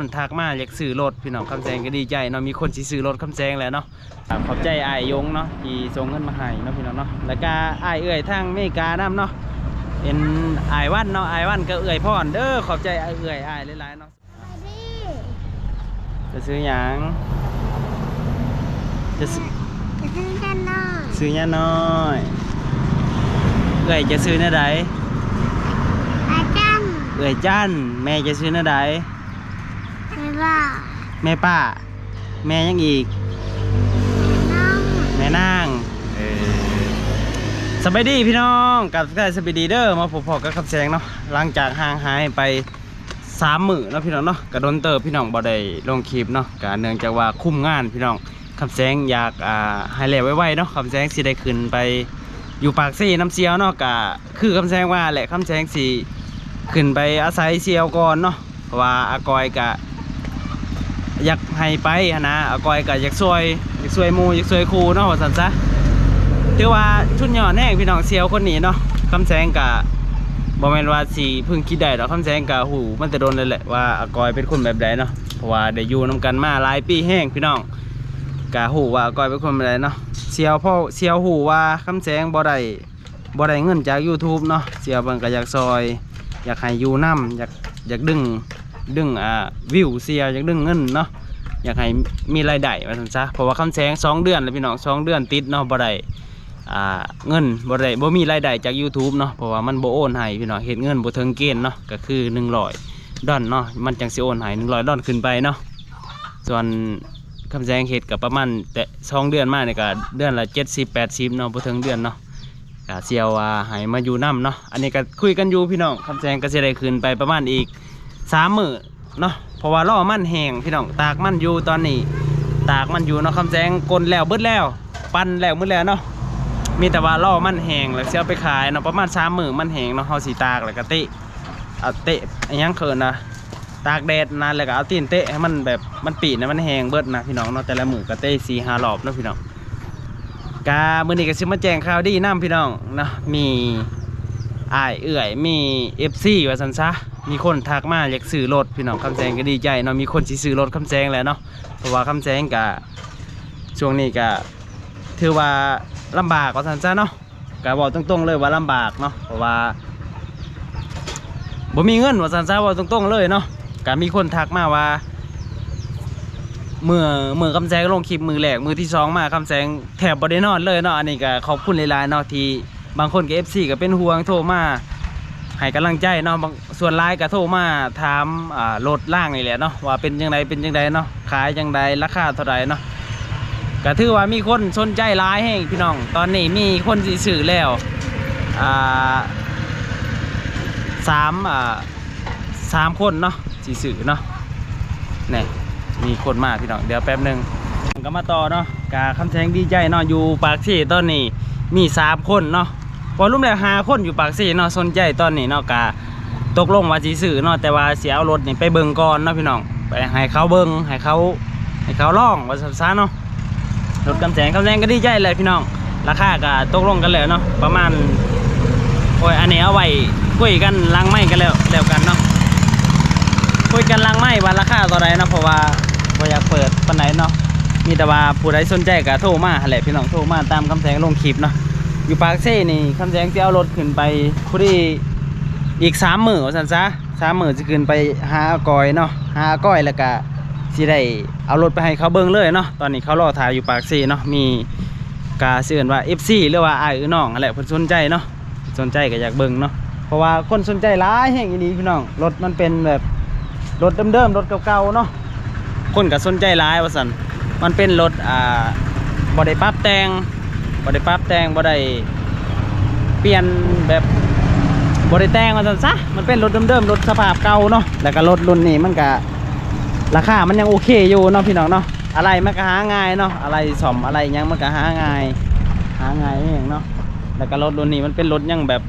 คนทักมาอยากซื้อรถพี่น้องคำแซงก็ดีใจเนาะมีคนสิซื้อรถคำแซงแล้วเนาะอ่าขอบใจอ้ายยงเนาะที่ส่งเงินมาให้เนาะพี่น้องเนาะแล้วก็อ้ายเอื้อยทางอเมริกานํเนาะเป็นอ้ายวันเนาะอ้ายวันก็เอื้อยพ่อนเด้อขอบใจอ้ายเอื้อยอ้ายหลายๆเนาะจะซื้อหยังจะซื้อจะซื้อกันหน่อยซื้อหยังน้อยเอื้อยจะซื้อแน่ใดอาจันเอื้อยจันแม่จะซื้อแน่ใด ไม่ว่าแม่ป้า แม่ยังอีก น้องแม่นางเออสบายดีพี่น้องกับสกายสบายดีเด้อมาพบๆกับคำแสงเนาะหลังจากห่างหายไปสามมื้อเนาะพี่น้องเนาะกระโดนเติบพี่น้องบ่ได้ลงคลิปเนาะกเนื่องจากว่าคุ้มงานพี่น้องคำแสงอยากอ่าให้แล้วไวๆเนาะคำแสงสิได้ขึ้นไปอยู่ปากซี่น้ำเสียวเนาะกะคือคำแสงว่าแหละคำแสงสิขึ้นไปอาศัยเสียวก่อนเนาะเพราะว่าอากอยกะ อยากให้ไปนะอากอยก็อยากช่วยอยากช่วยมูอยากช่วยครูเนาะว่าซั่นซะถือว่าชุดยอดแน่พี่น้องเซียวคนนี้เนาะคำแสงกะบ่แมนว่าสิเพิ่งคิดได้ดอกคำแสงกะหูมันจะโดนเลยแหละว่าอากอยเป็นคนแบบใดเนาะเพราะว่าได้อยู่นํกันมาหลายปีแห้งพี่น้องกะหูว่าอากอยเป็นคนแบบใดเนาะเซียวพ่อเซียวหูว่าคำแสงบ่ได้บ่ได้เงินจาก YouTube เนาะเซียวเพิ่นก็อยากซอย อยากให้ยู่นํอยากอยากดึง ดึงอ่าวิวเสียอยากดึงเงินเนาะอยากให้มีรายได้ว่าซั่นซะเพราะว่าคำแสงสองเดือนแล้วพี่น้องสองเดือนติดเนาะบ่ได้อ่าเงินบ่ได้บ่มีรายได้จาก YouTube เนาะเพราะว่ามันบ่โอนให้พี่น้องเฮ็ดเงินบ่ถึงเกณฑ์เนาะก็คือ100ดอลเนาะมันจังสิโอนให้100ดอลขึ้นไปเนาะส่วนคำแสงเฮ็ดก็ประมาณแต่สองเดือนมาเนี่ยก็เดือนละ70 80เนาะบ่ถึงเดือนเนาะก็เสียวว่าให้มาอยู่นํเนาะอันนี้ก็คุยกันอยู่พี่น้องคำแสงก็สิได้ขึ้นไปประมาณอีก สามมือเนาะเพราะว่าล่อมันแห้งพี่น้องตากมันอยู่ตอนนี้ ตากมันอยู่เนาะคำแสงกลแล้วเบิดแล้ว ปั้นแล้วมืดแล้วเนาะมีแต่ว่าล่อมันแห้งแล้วเสียไปขายเนาะประมาณสามมือมันแห้งเนาะเฮาสีตากแล้วก็เตะเอาเตะอันยังเขินนะตากแดดนานแล้วก็เอาตีนเตะให้มันแบบมันปีนะมันแห้งเบิดนะพี่น้องเนาะแต่ละมือก็เตะสีห้ารอบเนาะพี่น้องกามื้อนี้ก็สิมาแจงข่าวดีนํพี่น้องเนาะมี อายเอื่อยมีเอฟซีว่าสันซะมีคนทักมาอยากซื้อรถพี่น้องคำแซงก็ดีใจเนาะมีคนสิซื้อรถคำแซงแล้วเนาะเพราะว่าคำแซงกะช่วงนี้กะถือว่าลำบากว่าสันซะเนาะกะบอกตรงๆเลยว่าลำบากเนาะเพราะว่าบ่มีเงินว่าสันซะบอกตรงๆเลยเนาะกะมีคนทักมาว่าเมื่อเมื่อคำแซงลงคลิปมือแรกมือที่สองมาคำแซงแถบบ่ได้นอนเลยเนาะอันนี้ก็ขอบคุณหลายๆเนาะที่ บางคนก็ FC ก็เป็นห่วงโทรมาให้กำลังใจเนาะบางส่วนหลายก็โทรมาถามอ่ารถล่างนี่แหละเนาะว่าเป็นจังไดเป็นจังไดเนาะขายจังไดราคาเท่าใดเนาะก็ถือว่ามีคนสนใจหลายแห่งพี่น้อง ตอนนี้มีคนสิซื้อแล้วอ่าสามอ่าสามคนเนาะสิซื้อเนาะนี่มีคนมาพี่น้องเดี๋ยวแป๊บหนึ่งก็มาต่อเนาะกาคำแสงดีใจเนาะอยู่ปากซี่ตอนนี้มีสามคนเนาะ พอรุ่มแล้วหาคนอยู่ปากซี่เนาะสนใจตอนนี้เนาะกาตกลงว่าสิซื้อเนาะแต่ว่าเสียเอารถนี่ไปเบิงก่อนเนาะพี่น้องไปให้เขาเบิงให้เขาให้เขาล่องว่าซั่นซะเนาะรถคำแสงคำแสงก็ดีใจเลยพี่น้อง ราคาก็ตกลงกันแล้วเนาะประมาณโอ้ยอันนี้เอาไว้คุยกันลังไม่กันแล้วแล้วกันเนาะคุยกันลังไม่ว่าราคาเท่าไหรเนาะเพราะว่าบ่อยากเปิดปานไหนเนาะมีแต่ว่าผู้ใดสนใจก็โทรมาแหละพี่น้องโทรมาตามคำแสงลงคลิปเนาะ อยู่ปากเซ่นี่คำแสงจะเอารถขึ้นไปผู้ที่อีกสามหมื่นสันซะสามหมื่นจะขึ้นไปหาอากอยเนาะหาอากอยแล้วก็สิได้เอารถไปให้เขาเบิ่งเลยเนาะตอนนี้เขารอถ่ายอยู่ปากเซ่เนาะมีกาเสื่อนว่า FC หรือว่าไอ้อือน้องนั่นแหละเพิ่นสนใจเนาะสนใจก็อยากเบิ่งเนาะเพราะว่าคนสนใจหลายแห่งอีนี้พี่น้องรถมันเป็นแบบรถเดิมๆรถเก่าๆเนาะคนก็สนใจหลายว่าสันมันเป็นรถอ่าบ่ได้ปรับแต่ง บ่ได้ปรับแต่งบ่ได้เปลี่ยนแบบบ่ได้แต่งว่าซั่นซะมันเป็นรถเดิมๆรถสภาพเก่าเนาะแล้วก็รถรุ่นนี้มันก็ราคา มันยังโอเคอยู่เนาะพี่น้องเนาะอะไรมันก็หาง่ายเนาะอะไรซ่อมอะไรยังมันก็หาง่ายหาง่ายเองเนาะแล้วก็รถรุ่นนี้มันเป็นรถยังแบบ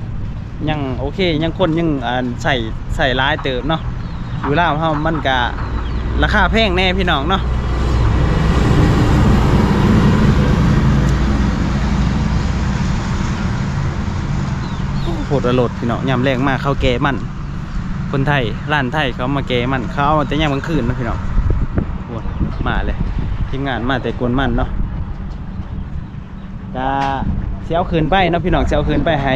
ยังโอเคยังคนยังอ่าใส่ใส่ร้ายเติมเนาะอยู่ลาวเฮามันก็ราคาแพงแน่พี่น้องเนาะ โหดระโหลดพี่น้องยำแรงมากเข้าวแก่มัน คนไทยร้านไทยเขามาแกะมันเขาเอาแต่ยามกลางคืนเนาะพี่น้องโอ้ยมาเลยทีมงานมาแต่กวนมันเนาะจะเสียเอาคืนไปเนาะพี่น้องเสียเอาคืนไปให้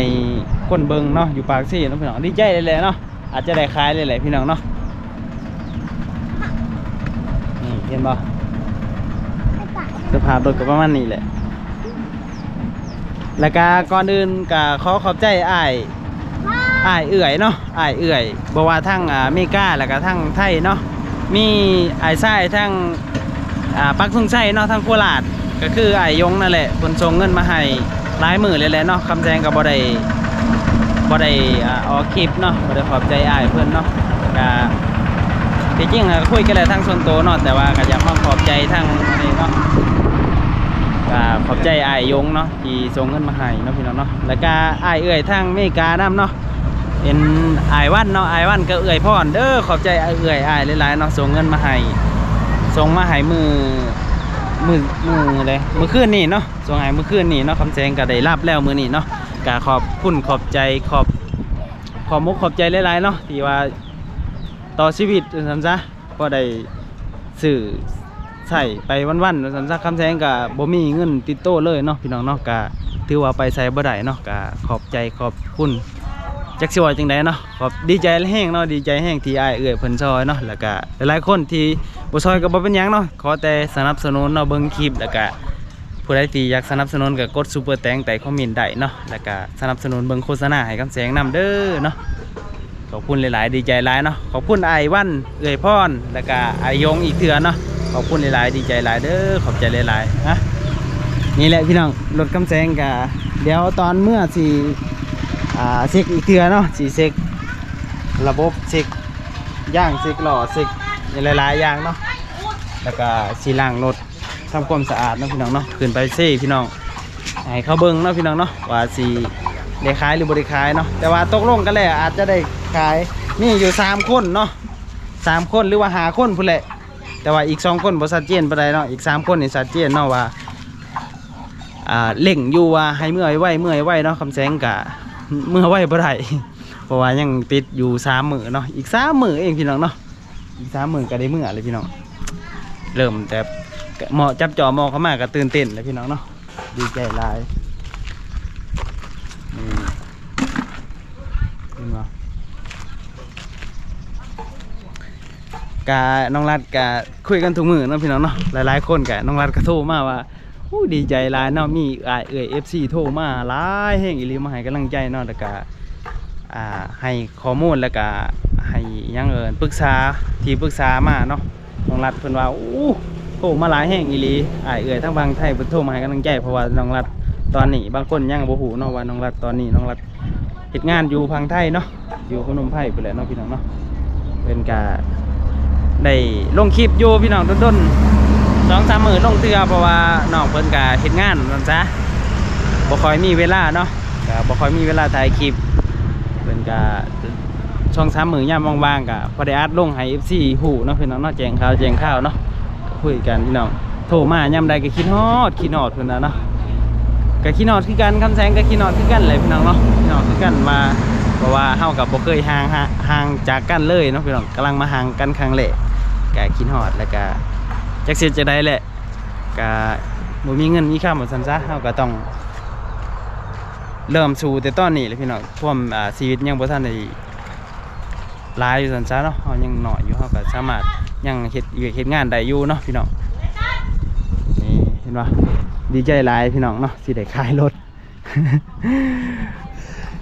คนเบิงเนาะอยู่ปากซี่เนาะพี่น้องดีใจเลยแหละเนาะอาจจะได้ขายเลยแหละพี่น้องเนาะนี่เห็นบ่ไม่ปากสภาพรถก็ประมาณนี้แหละ แล้วก็ก่อนอื่นก็ขอขอบใจอ้ายอ้ายเอื่อยเนาะอ้ายเอื่อยบ่ว่าทั้งอ่าเมกาแล้วก็ทั้งไทยเนาะมีอ้ายชายทั้งอ่าปักทุ่งชัยเนาะทั้งโคราชก็คืออ้ายยงนั่นแหละเพิ่นส่งเงินมาให้หลายมื้อเลยแหละเนาะคำแซงก็บ่ได้บ่ได้อ่าออกคลิปเนาะบ่ได้ขอบใจอ้ายเพิ่นเนาะก็ที่จริงอะคุยกันแล้วทั้งส่วนตัวเนาะแต่ว่าก็อยากมาขอบใจทั้งอันนี้เนาะ ก็ขอบใจไอ้ยงเนาะที่ส่งเงินมาให้เนาะพี่น้องเนาะแล้วก็ไอ้เอื่อยทางเมกานํเนาะเป็นไอ้วันเนาะไอ้วันก็เอื่อยพ่อนเด้อขอบใจไอ้เอื่อยไอ้ายหลายๆเนาะส่งเงินมาให้ส่งมาให้มือมือมือเลยมือคืนนี่เนาะส่งให้มือคืนนี่เนาะคำแสงก็ได้รับแล้วมือนี่เนาะก็ขอบคุณขอบใจขอบขอบมุกขอบใจหลายๆเนาะที่ว่าต่อชีวิตซั่นซะก็ได้สื่อ ใส่ไปวันๆสันสักคำแซงกับบ่มีเงินติดโต้เลยเนาะพี่น้องเนาะกะถือว่าไปใส่บ่ได้เนาะกะขอบใจขอบคุณจักสิว่าจังไดเนาะขอบดีใจแห้งเนาะดีใจแห้งที่อายเอื้อยเพิ่นซอยเนาะแล้วก็หลายๆคนที่บ่ซอยก็บ่เป็นหยังเนาะขอแต่สนับสนุนเนาะเบิ่งคลิปแล้วก็ผู้ใดที่อยากสนับสนุนก็กดซุปเปอร์แตงใต้คอมเมนต์ได้เนาะแล้วก็สนับสนุนเบิ่งโฆษณาให้คำแสงนํเด้อเนาะขอบคุณหลายๆ ดีใจหลายเนาะขอบคุณไอวันเอ่ยพรแล้วก็ไอ้ายยงอีกเถื่อเนาะ ขอบคุณหลายๆ ดีใจหลายเด้อขอบใจหลายๆนะนี่แหละพี่น้องรถกำแซงกะเดี๋ยวตอนเมื่อสีอ่าเช็คอีกเถื่อเนาะสีเช็คระบบเช็คย่างเช็คหล่อเช็คหลายๆอย่างเนาะแล้วก็สีล้างรถทำความสะอาดเนาะพี่น้องเนาะขึ้นไปเซ่พี่น้องให้เขาเบิ่งเนาะพี่น้องเนาะว่าสีได้ขายหรือบริขายเนาะแต่ว่าตกลงกันแล้วอาจจะได้ขายนี่อยู่สามคนเนาะสามคนหรือว่าหาคนพุ่นแหละ แต่ว่าอีกสองคนบ่ชัดเจนปานใดเนาะอีกสามคนในี่ชัดเจนเนาะว่าอ่าเล่งอยู่ว่าให้เมื่อยไหวเมื่อยไหวเนาะคำแสงกะเมื่อไหวบ่ได้เพราะว่ายังติดอยู่สามมือเนาะอีกสามมือเองพี่น้องเนาะอีกสามมือก็ได้เมื่อเลยพี่น้องเริ่มแต่เหมาะจับจ่อมองเข้ามาก็ตื่นเต้นเลยพี่น้องเนาะดีใจหลายนี่เห็นบ่ กาน้องรัดกาคุยกันทุกมือเนาะพี่น้องเนาะหลายๆคนกะน้องรัดก็โทรมาว่าอู้ดีใจหลายเนาะมีอ้าเอ่ย FC โทรมาหลายแห่งอีหลีมาให้กำลังใจเนาะแล้วก็อ่าให้ข้อมูลแล้วก็ให้ยังเอิ้นปรึกษาที่ปรึกษามาเนาะน้องรัดเพิ่นว่าอู้โทรมาหลายแห่งอีหลีอ้าเอ่ยทั้งบางไทยเพิ่นโทรมาให้กำลังใจเพราะว่าน้องรัดตอนนี้บางคนยังบ่ฮู้เนาะว่าน้องรัดตอนนี้น้องรัดเฮ็ดงานอยู่พังไทยเนาะอยู่พนมไพรไปแหล้วเนาะพี่น้องเนาะเป็นกา ได้ลงคลิปอยู่พี่น้องต้นๆสองสามมือลงเทื่อเพราะว่าน้องเพิ่นกาเฮ็ดงานนั่นซะบ่คอยมีเวลาเนาะก็บ่คอยมีเวลาถ่ายคลิปเพิ่นกาช่องสามมือยามว่างๆก็พอได้อัดลงให้ FC ฮู้เนาะพี่น้องเนาะแจงข่าวแจงข่าวเนาะคุยกันพี่น้องโทรมายามใดก็คิดฮอดคิดฮอดเพิ่นนะเนาะก็ขี้นอดคือกันคำแสงก็ขี้นอดคือกันเลยพี่น้องเนาะขี้นอดคือกันมาเพราะว่าเฮากับบ่เคยห่างห่างห่างจากกันเลยเนาะพี่น้องกำลังมาห่างกันครั้งแรก ก็ขี้นอดแล้วก็จักเสิจะได้แหละก็บ่มีเงินมีค่าหมดซั่นซะเฮาก็ต้อง เริ่มสู่แต่ตอนนี้เลยพี่น้องความอ่าชีวิตยังบ่ทันได้หลายอยู่ซั่นซะเนาะเฮายังน้อยอยู่เฮาก็สามารถยังเฮ็ดเฮ็ดงานได้อยู่เนาะพี่น้องนี่เห็นบ่ดีใจหลายพี่น้องเนาะสิได้ขายรถ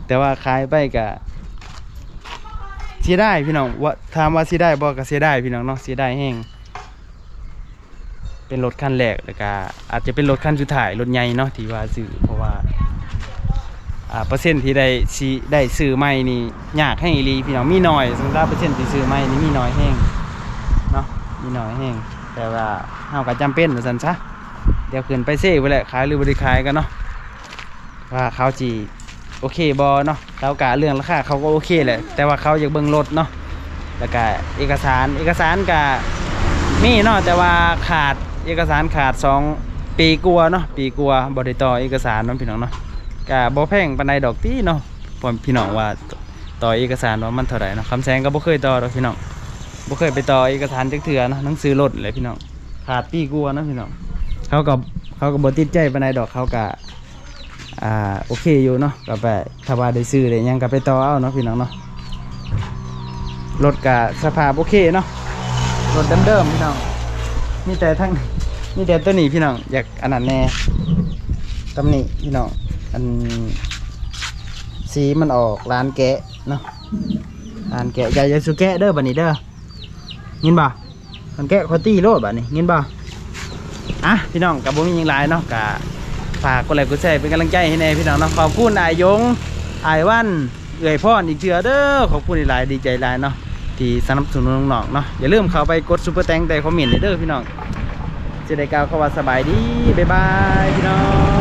แต่ว่าขายไปก็เสียได้พี่น้องว่าถามว่าเสียได้บ่ก็เสียได้พี่น้องเนาะเสียได้แห้งเป็นรถคันแรกแล้วก็อาจจะเป็นรถคันสุดท้ายรถใหญ่เนาะที่ว่าซื้อเพราะว่าอ่าเปอร์เซ็นต์ที่ได้สิได้ซื้อใหม่นี่ยากให้งอีลีพี่น้องมีน้อยสำหรับเปอร์เซ็นต์ที่ซื้อใหม่นี่มีน้อยแห้งเนาะมีน้อยแห้งแต่ว่าเฮาก็จำเป็นว่าซั่นซะเดี๋ยวขึ้นไปเซ่ไปแหละขายหรือบริขายกันเนาะว่าเขาจี โอเคบอเนาะเรากะเรื่องราคาเขาก็โอเคแหละแต่ว่าเขาอยากเบิ่งรถเนาะแล้วก็เอกสารเอกสารกะมีเนาะแต่ว่าขาดเอกสารขาดสองปีกลัวาเนาะปีกลัวาบริต่อเอกสารน้องพี่น้องเนาะกะบ่แพงปนใดดอกตี้เนาะพอพี่น้องว่าต่อเอกสารว่ามันเท่าไหร่เนาะคำแสงก็บ่เคยต่อดอกพี่น้องบ่เคยไปต่อเอกสารจักเทื่อเนาะหนังสือรถเลยพี่น้องขาดปีกลัวาเนาะพี่น้องเขาก็เขาก็บ่ติดใจปนใดดอกเขาก็ อ่าโอเคอยู่เนาะก็ไปถ้าว่าได้ซื้อได้ยังก็ไปต่อเอาเนาะพี่น้องเนาะรถก็สภาพโอเคเนาะรถเดิมๆพี่น้องมีแต่ทั้งมีแต่ตัวนี้พี่น้องอยากอันนั้นแน่ตำหนิพี่น้องอันสีมันออกร้านแกะเนาะร้านแกะอย่าย่าสุแกะเด้อบัดนี้เด้อยินบ่มันแกะคอตี้โลดบัดนี้ยินบ่อะพี่น้องกับบ่มียังหลายเนาะกะ ฝากกดไลค์กดแชร์เป็นกำลังใจให้แน่พี่น้องเนาะขอบคุณอายยงอายวันเอื่อยพ่อนอีกเทื่อเด้อขอบคุณหลายดีใจหลายเนาะที่สนับสนุนน้องๆเนาะอย่าลืมเข้าไปกดซุปเปอร์แตงแต่คอมเมนต์เด้อพี่น้องจะได้กล่าวคำว่าสบายดีบ๊ายบายพี่น้อง